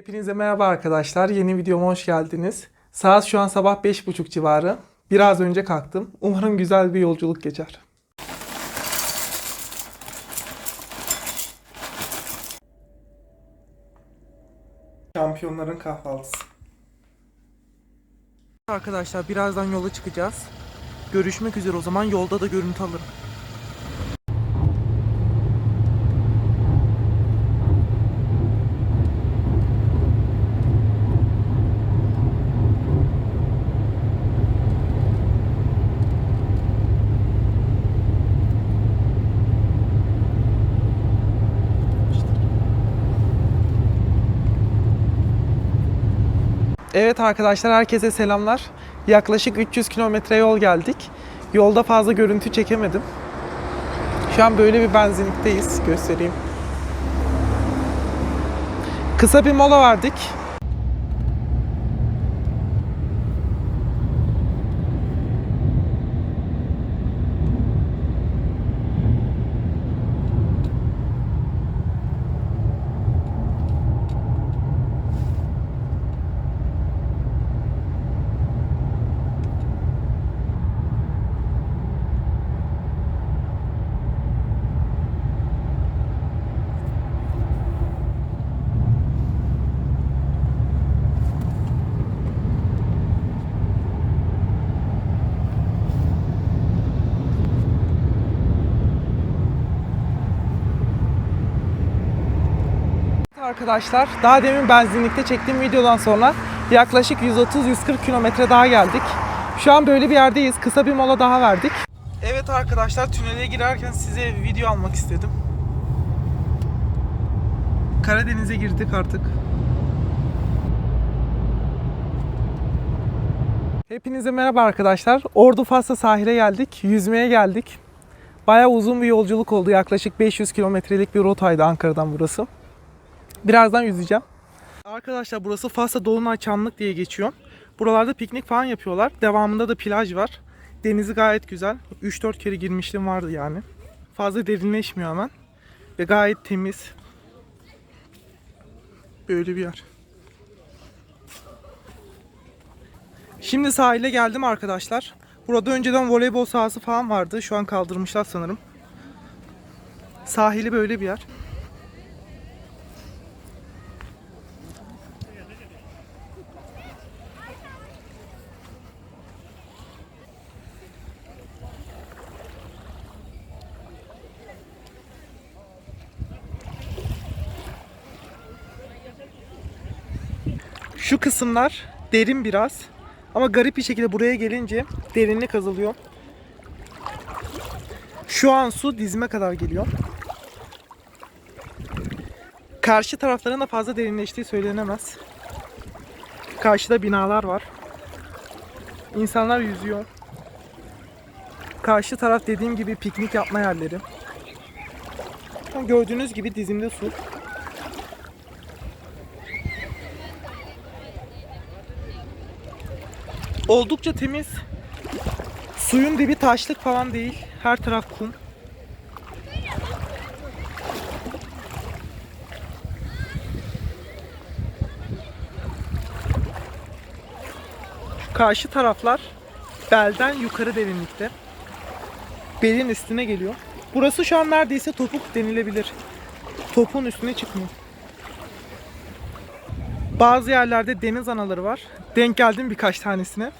Hepinize merhaba arkadaşlar. Yeni videoma hoş geldiniz. Saat şu an sabah 5.30 civarı. Biraz önce kalktım. Umarım güzel bir yolculuk geçer. Şampiyonların kahvaltısı. Arkadaşlar birazdan yola çıkacağız. Görüşmek üzere o zaman yolda da görüntü alırım. Evet arkadaşlar herkese selamlar. Yaklaşık 300 kilometre yol geldik. Yolda fazla görüntü çekemedim. Şu an böyle bir benzinlikteyiz. Göstereyim. Kısa bir mola verdik. Arkadaşlar daha demin benzinlikte çektiğim videodan sonra yaklaşık 130-140 kilometre daha geldik. Şu an böyle bir yerdeyiz. Kısa bir mola daha verdik. Evet arkadaşlar tünele girerken size video almak istedim. Karadeniz'e girdik artık. Hepinize merhaba arkadaşlar. Ordu Fas'a sahile geldik. Yüzmeye geldik. Bayağı uzun bir yolculuk oldu. Yaklaşık 500 kilometrelik bir rotaydı Ankara'dan burası. Birazdan yüzeceğim. Arkadaşlar burası Fas'a Dolunay Çamlık diye geçiyor. Buralarda piknik falan yapıyorlar. Devamında da plaj var. Denizi gayet güzel. 3-4 kere girmişliğim vardı yani. Fazla derinleşmiyor hemen. Ve gayet temiz. Böyle bir yer. Şimdi sahile geldim arkadaşlar. Burada önceden voleybol sahası falan vardı. Şu an kaldırmışlar sanırım. Sahili böyle bir yer. Şu kısımlar derin biraz. Ama garip bir şekilde buraya gelince derinlik azalıyor. Şu an su dizime kadar geliyor. Karşı tarafların da fazla derinleştiği söylenemez. Karşıda binalar var. İnsanlar yüzüyor. Karşı taraf dediğim gibi piknik yapma yerleri. Gördüğünüz gibi dizimde su. Oldukça temiz. Suyun dibi taşlık falan değil. Her taraf kum. Karşı taraflar belden yukarı derinlikte. Belin üstüne geliyor. Burası şu an neredeyse topuk denilebilir. Topun üstüne çıkmıyor. Bazı yerlerde deniz anaları var. Denk geldim birkaç tanesine.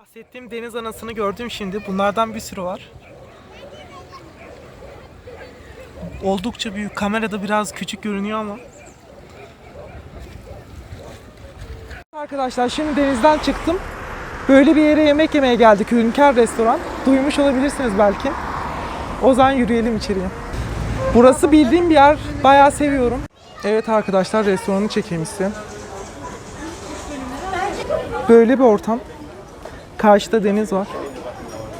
Bahsettiğim deniz anasını gördüm şimdi. Bunlardan bir sürü var. Oldukça büyük. Kamerada biraz küçük görünüyor ama. Arkadaşlar şimdi denizden çıktım. Böyle bir yere yemek yemeye geldik. Hünkar Restoran. Duymuş olabilirsiniz belki. O zaman yürüyelim içeriye. Burası bildiğim bir yer. Bayağı seviyorum. Evet arkadaşlar restoranı çekeyim size. Böyle bir ortam. Karşıda deniz var.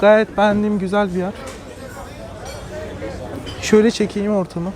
Gayet beğendiğim güzel bir yer. Şöyle çekeyim ortamı.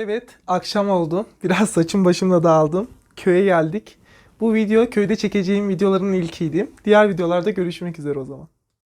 Evet, akşam oldu. Biraz saçım başımla dağıldım. Köye geldik. Bu video köyde çekeceğim videoların ilkiydi. Diğer videolarda görüşmek üzere o zaman.